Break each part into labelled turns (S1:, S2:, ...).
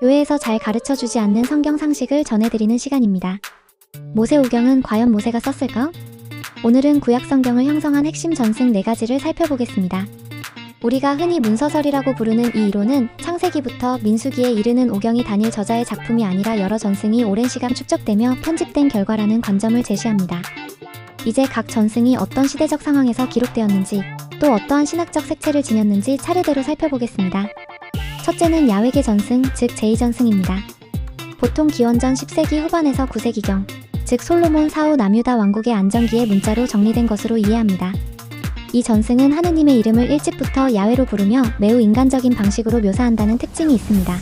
S1: 교회에서 잘 가르쳐 주지 않는 성경 상식을 전해드리는 시간입니다. 모세오경은 과연 모세가 썼을까? 오늘은 구약 성경을 형성한 핵심 전승 4가지를 살펴보겠습니다. 우리가 흔히 문서설이라고 부르는 이 이론은 창세기부터 민수기에 이르는 오경이 단일 저자의 작품이 아니라 여러 전승이 오랜 시간 축적되며 편집된 결과라는 관점을 제시합니다. 이제 각 전승이 어떤 시대적 상황에서 기록되었는지 또 어떠한 신학적 색채를 지녔는지 차례대로 살펴보겠습니다. 첫째는 야외계 전승, 즉 제2전승입니다. 보통 기원전 10세기 후반에서 9세기경, 즉 솔로몬 사후 남유다 왕국의 안정기에 문자로 정리된 것으로 이해합니다. 이 전승은 하느님의 이름을 일찍부터 야외로 부르며 매우 인간적인 방식으로 묘사한다는 특징이 있습니다.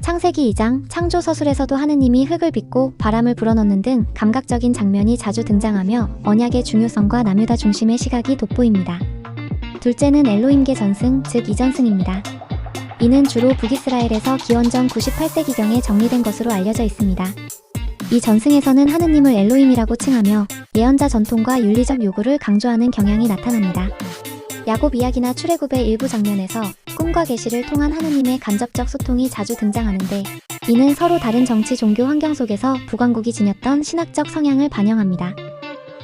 S1: 창세기 2장 창조 서술에서도 하느님이 흙을 빚고 바람을 불어넣는 등 감각적인 장면이 자주 등장하며 언약의 중요성과 남유다 중심의 시각이 돋보입니다. 둘째는 엘로임계 전승, 즉 이전승입니다. 이는 주로 북이스라엘에서 기원전 98세기경에 정리된 것으로 알려져 있습니다. 이 전승에서는 하느님을 엘로임이라고 칭하며 예언자 전통과 윤리적 요구를 강조하는 경향이 나타납니다. 야곱 이야기나 출애굽의 일부 장면에서 꿈과 계시를 통한 하느님의 간접적 소통이 자주 등장하는데 이는 서로 다른 정치 종교 환경 속에서 북왕국이 지녔던 신학적 성향을 반영합니다.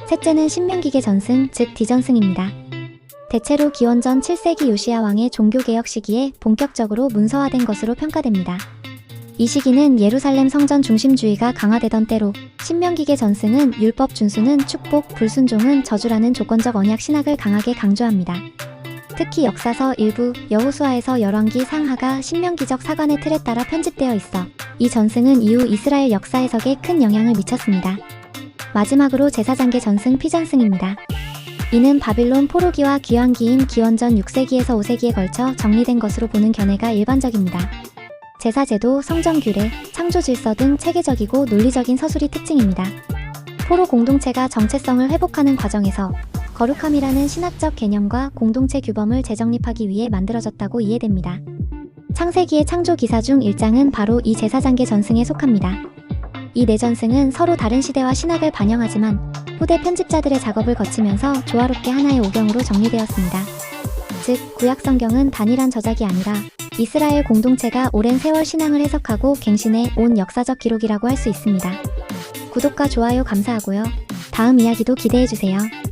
S1: 셋째는 신명기계 전승, 즉 디전승입니다. 대체로 기원전 7세기 요시야 왕의 종교개혁 시기에 본격적으로 문서화된 것으로 평가됩니다. 이 시기는 예루살렘 성전 중심주의가 강화되던 때로 신명기계 전승은 율법 준수는 축복, 불순종은 저주라는 조건적 언약 신학을 강하게 강조합니다. 특히 역사서 일부, 여호수아에서 열왕기 상하가 신명기적 사관의 틀에 따라 편집되어 있어 이 전승은 이후 이스라엘 역사 해석에 큰 영향을 미쳤습니다. 마지막으로 제사장계 전승 피전승입니다. 이는 바빌론 포로기와 귀환기인 기원전 6세기에서 5세기에 걸쳐 정리된 것으로 보는 견해가 일반적입니다. 제사제도, 성정규례, 창조질서 등 체계적이고 논리적인 서술이 특징입니다. 포로 공동체가 정체성을 회복하는 과정에서 거룩함이라는 신학적 개념과 공동체 규범을 재정립하기 위해 만들어졌다고 이해됩니다. 창세기의 창조 기사 중 1장은 바로 이 제사장계 전승에 속합니다. 이 내전승은 서로 다른 시대와 신학을 반영하지만 후대 편집자들의 작업을 거치면서 조화롭게 하나의 오경으로 정리되었습니다. 즉, 구약 성경은 단일한 저작이 아니라 이스라엘 공동체가 오랜 세월 신앙을 해석하고 갱신해 온 역사적 기록이라고 할 수 있습니다. 구독과 좋아요 감사하고요. 다음 이야기도 기대해주세요.